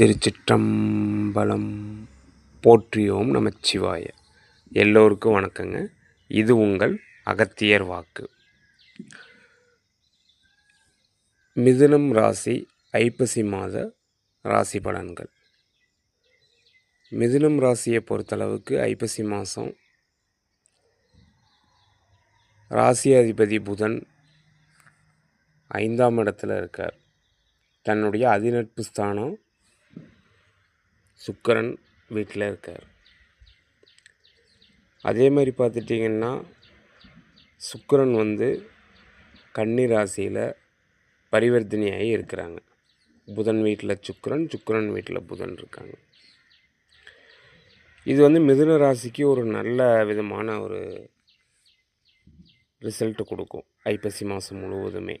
திருச்சிற்றம்பலம் போற்றியோம் நமச்சிவாய. எல்லோருக்கும் வணக்கங்க. இது உங்கள் அகத்தியர் வாக்கு. மிதுனம் ராசி ஐப்பசி மாத ராசி பலன்கள். மிதுனம் ராசியை பொறுத்தளவுக்கு ஐப்பசி மாதம் ராசியாதிபதி புதன் ஐந்தாம் இடத்துல இருக்கார். தன்னுடைய அதிநட்பு ஸ்தானம் சுக்கரன் வீட்டில் இருக்கார். அதே மாதிரி பார்த்துட்டிங்கன்னா சுக்கரன் வந்து கன்னி ராசியில் பரிவர்த்தனையாகி இருக்கிறாங்க. புதன் வீட்டில் சுக்கரன் சுக்கரன் வீட்டில் புதன் இருக்காங்க. இது வந்து மிதுன ராசிக்கு ஒரு நல்ல விதமான ஒரு ரிசல்ட்டு கொடுக்கும். ஐப்பசி மாதம் முழுவதுமே.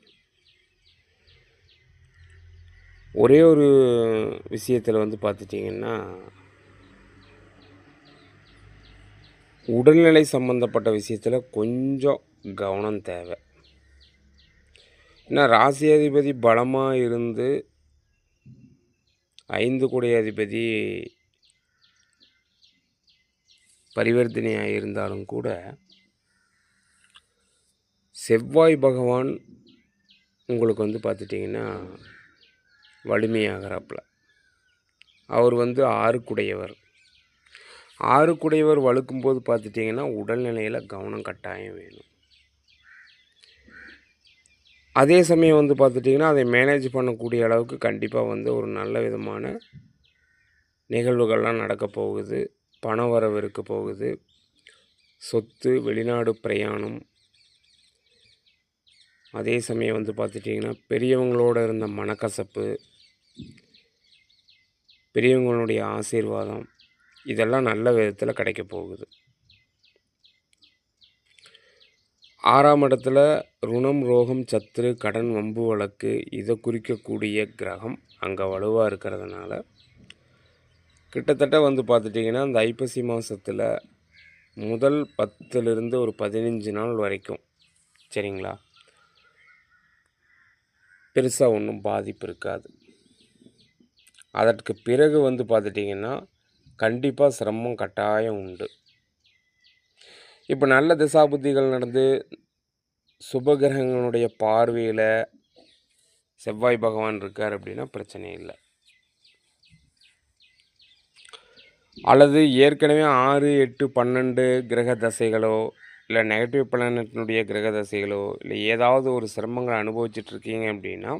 ஒரே ஒரு விஷயத்தில் வந்து பார்த்துட்டிங்கன்னா உடல்நிலை சம்மந்தப்பட்ட விஷயத்தில் கொஞ்சம் கவனம் தேவை. ஏன்னா ராசி அதிபதி பலமாக இருந்து ஐந்து கூடை அதிபதி பரிவர்த்தனையாக இருந்தாலும் கூட செவ்வாய் பகவான் உங்களுக்கு வந்து பார்த்துட்டிங்கன்னா வலிமையாகிறாப்புல. அவர் வந்து ஆறுக்குடையவர். ஆறுக்குடையவர் வழுக்கும்போது பார்த்துட்டிங்கன்னா உடல்நிலையில் கவனம் கட்டாயம் வேணும். அதே சமயம் வந்து பார்த்துட்டிங்கன்னா அதை மேனேஜ் பண்ணக்கூடிய அளவுக்கு கண்டிப்பாக வந்து ஒரு நல்ல விதமான நிகழ்வுகள்லாம் நடக்க போகுது. பண வரவு இருக்க போகுது. சொத்து வெளிநாடு பிரயாணம் அதே சமயம் வந்து பார்த்துட்டிங்கன்னா பெரியவங்களோட இருந்த மனக்கசப்பு பெரியவங்களுடைய ஆசீர்வாதம் இதெல்லாம் நல்ல விதத்தில் கிடைக்க போகுது. ஆறாம் இடத்துல ருணம் ரோகம் சத்துரு கடன் வம்பு வழக்கு இதை குறிக்கக்கூடிய கிரகம் அங்கே வலுவாக இருக்கிறதுனால கிட்டத்தட்ட வந்து பார்த்துட்டிங்கன்னா அந்த ஐப்பசி மாதத்தில் முதல் பத்துலேருந்து ஒரு பதினஞ்சு நாள் வரைக்கும். சரிங்களா? பெருசாக ஒன்றும் பாதிப்பு இருக்காது. அதற்கு பிறகு வந்து பார்த்துட்டிங்கன்னா கண்டிப்பாக சிரமம் கட்டாயம் உண்டு. இப்போ நல்ல திசாபுத்திகள் நடந்து சுபகிரகங்களுடைய பார்வையில் செவ்வாய் பகவான் இருக்கார் அப்படின்னா பிரச்சனை இல்லை. அல்லது ஏற்கனவே ஆறு எட்டு பன்னெண்டு கிரக தசைகளோ இல்லை நெகட்டிவ் பிளானட்டினுடைய கிரக தசைகளோ இல்லை ஏதாவது ஒரு சிரமங்களை அனுபவிச்சுட்ருக்கீங்க அப்படின்னா